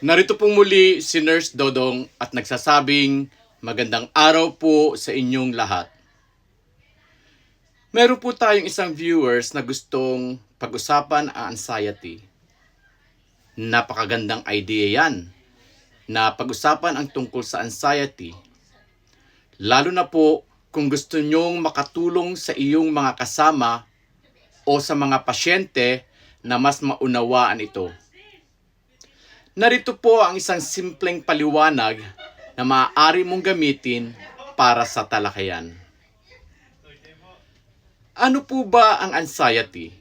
Narito pong muli si Nurse Dodong at nagsasabing magandang araw po sa inyong lahat. Meron po tayong isang viewers na gustong pag-usapan ang anxiety. Napakagandang idea yan na pag-usapan ang tungkol sa anxiety. Lalo na po kung gusto nyong makatulong sa iyong mga kasama o sa mga pasyente na mas maunawaan ito. Narito po ang isang simpleng paliwanag na maaari mong gamitin para sa talakayan. Ano po ba ang anxiety?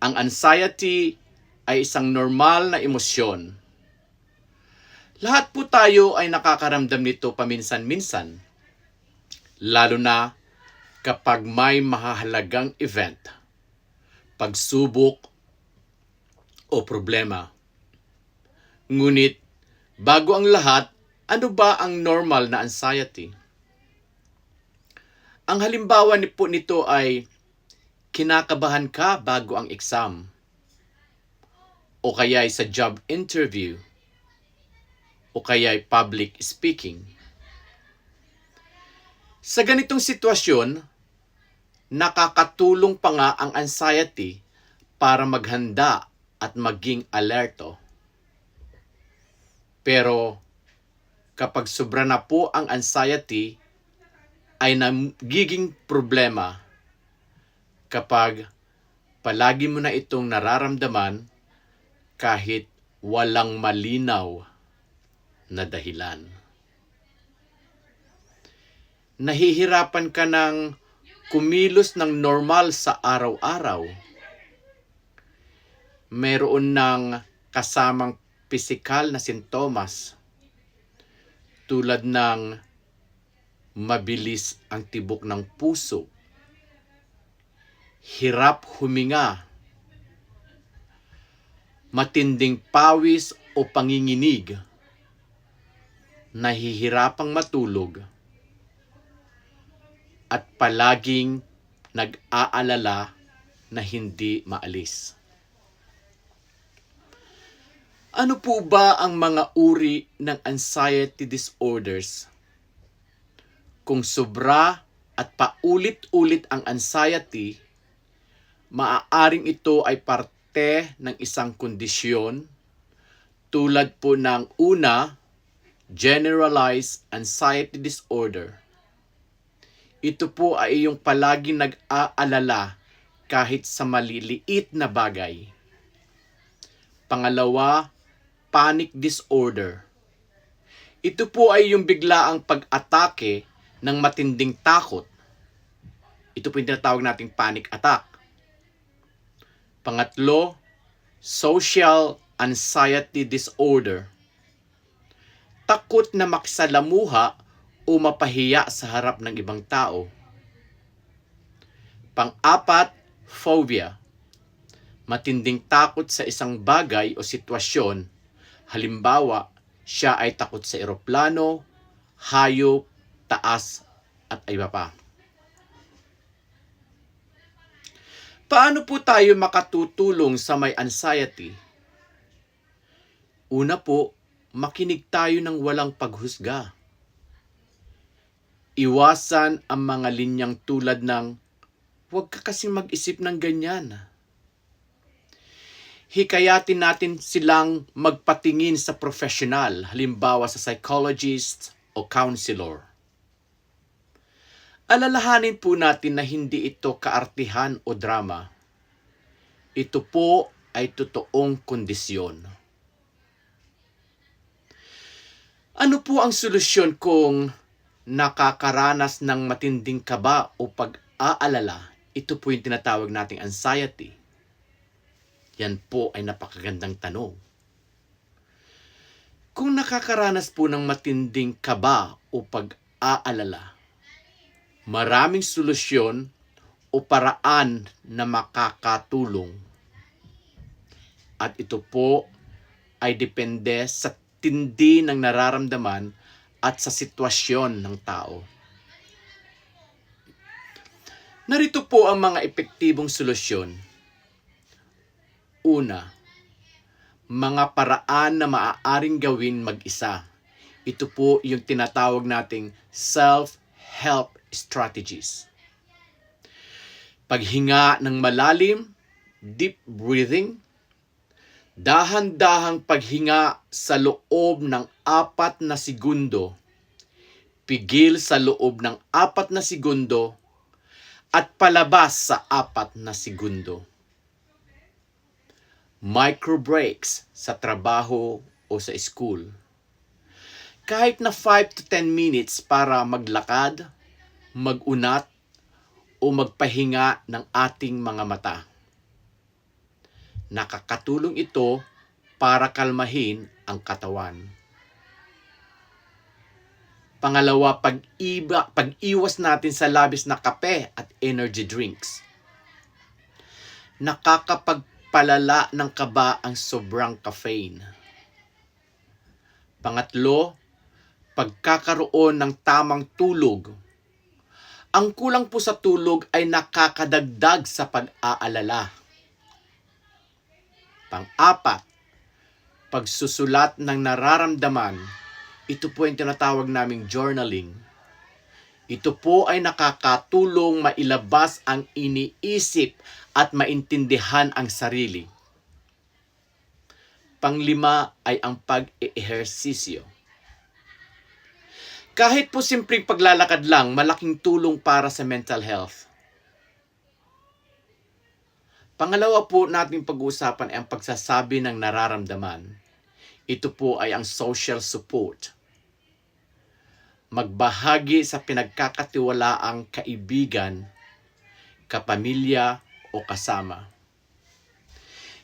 Ang anxiety ay isang normal na emosyon. Lahat po tayo ay nakakaramdam nito paminsan-minsan. Lalo na kapag may mahahalagang event, pagsubok o problema. Ngunit, bago ang lahat, ano ba ang normal na anxiety? Ang halimbawa ni po nito ay kinakabahan ka bago ang exam o kaya ay sa job interview o kaya ay public speaking. Sa ganitong sitwasyon, nakakatulong pa nga ang anxiety para maghanda at maging alerto. Pero kapag sobra na po ang anxiety, ay nagiging problema kapag palagi mo na itong nararamdaman kahit walang malinaw na dahilan. Nahihirapan ka ng kumilos ng normal sa araw-araw. Meron ng kasamang pisikal na sintomas tulad ng mabilis ang tibok ng puso, hirap huminga, matinding pawis o panginginig, nahihirapang matulog, at palaging nag-aalala na hindi maalis. Ano po ba ang mga uri ng anxiety disorders? Kung sobra at paulit-ulit ang anxiety, maaaring ito ay parte ng isang kondisyon tulad po ng una, generalized anxiety disorder. Ito po ay iyong palaging nag-aalala kahit sa maliliit na bagay. Pangalawa, panic disorder. Ito po ay yung biglaang pag-atake ng matinding takot. Ito po yung tinatawag nating panic attack. Pangatlo, social anxiety disorder. Takot na makisalamuha o mapahiya sa harap ng ibang tao. Pang-apat, phobia. Matinding takot sa isang bagay o sitwasyon Halimbawa, siya ay takot sa eroplano, hayop, taas, at iba pa. Paano po tayo makatutulong sa may anxiety? Una po, makinig tayo ng walang paghusga. Iwasan ang mga linyang tulad ng, huwag ka kasing mag-isip ng ganyan hikayatin natin silang magpatingin sa professional, halimbawa sa psychologist o counselor. Alalahanin po natin na hindi ito kaartihan o drama. Ito po ay totoong kondisyon. Ano po ang solusyon kung nakakaranas ng matinding kaba o pag-aalala? Ito po yung tinatawag nating anxiety. Yan po ay napakagandang tanong. Kung nakakaranas po ng matinding kaba o pag-aalala, maraming solusyon o paraan na makakatulong. At ito po ay depende sa tindi ng nararamdaman at sa sitwasyon ng tao. Narito po ang mga epektibong solusyon Una, mga paraan na maaaring gawin mag-isa. Ito po yung tinatawag nating self-help strategies. Paghinga ng malalim, deep breathing, dahan-dahang paghinga sa loob ng apat na segundo, pigil sa loob ng apat na segundo, at palabas sa apat na segundo. Micro breaks sa trabaho o sa school. Kahit na 5 to 10 minutes para maglakad, magunat, o magpahinga ng ating mga mata. Nakakatulong ito para kalmahin ang katawan. Pangalawa, pag-iba, pag-iwas natin sa labis na kape at energy drinks. Nakakapagpalala ng kaba ang sobrang caffeine. Pangatlo, pagkakaroon ng tamang tulog. Ang kulang po sa tulog ay nakakadagdag sa pag-aalala. Pang-apat, pagsusulat ng nararamdaman. Ito po yung tinatawag naming journaling. Ito po ay nakakatulong mailabas ang iniisip at maintindihan ang sarili. Panglima ay ang pag-ehersisyo. Kahit po simpleng paglalakad lang, malaking tulong para sa mental health. Pangalawa po nating pag-uusapan ay ang pagsasabi ng nararamdaman. Ito po ay ang social support. Magbahagi sa pinagkakatiwalaang kaibigan, kapamilya o kasama.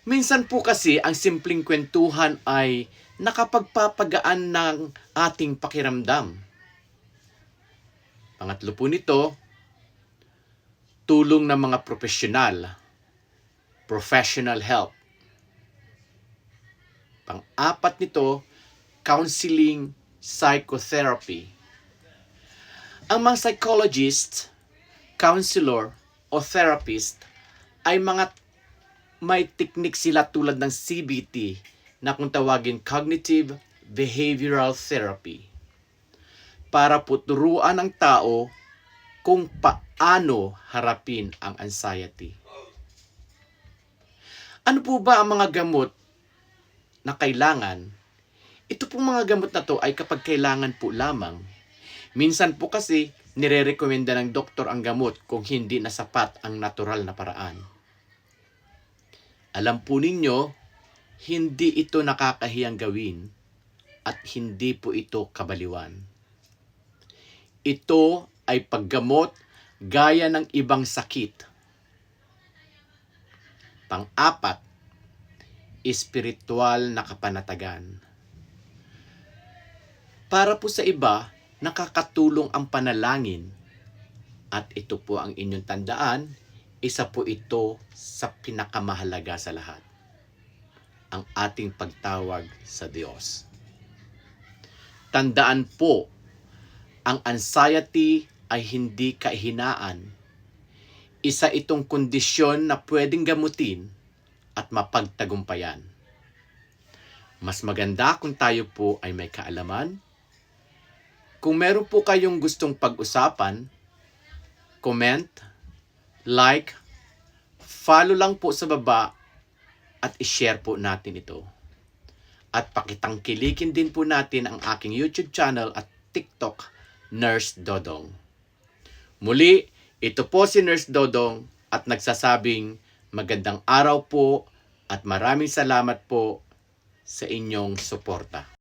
Minsan po kasi ang simpleng kwentuhan ay nakapagpapagaan ng ating pakiramdam. Pangatlo po nito, tulong ng mga profesional, professional help. Pang-apat nito, counseling, psychotherapy. Ang mga psychologist, counselor, o therapist ay mga may teknik sila tulad ng CBT na kung tawagin Cognitive Behavioral Therapy para po turuan ang tao kung paano harapin ang anxiety. Ano po ba ang mga gamot na kailangan? Ito pong mga gamot na to ay kapag kailangan po lamang. Minsan po kasi nire-recommenda ng doktor ang gamot kung hindi na sapat ang natural na paraan. Alam po ninyo, hindi ito nakakahiyang gawin at hindi po ito kabaliwan. Ito ay paggamot gaya ng ibang sakit. Pang-apat, espiritual na kapanatagan. Para po sa iba, nakakatulong ang panalangin at ito po ang inyong tandaan, isa po ito sa pinakamahalaga sa lahat. Ang ating pagtawag sa Diyos. Tandaan po, ang anxiety ay hindi kahinaan. Isa itong kondisyon na pwedeng gamutin at mapagtagumpayan. Mas maganda kung tayo po ay may kaalaman. Kung meron po kayong gustong pag-usapan, comment, like, follow lang po sa baba at i-share po natin ito. At pakitangkilikin din po natin ang aking YouTube channel at TikTok, Nurse Dodong. Muli, ito po si Nurse Dodong at nagsasabing magandang araw po at maraming salamat po sa inyong suporta.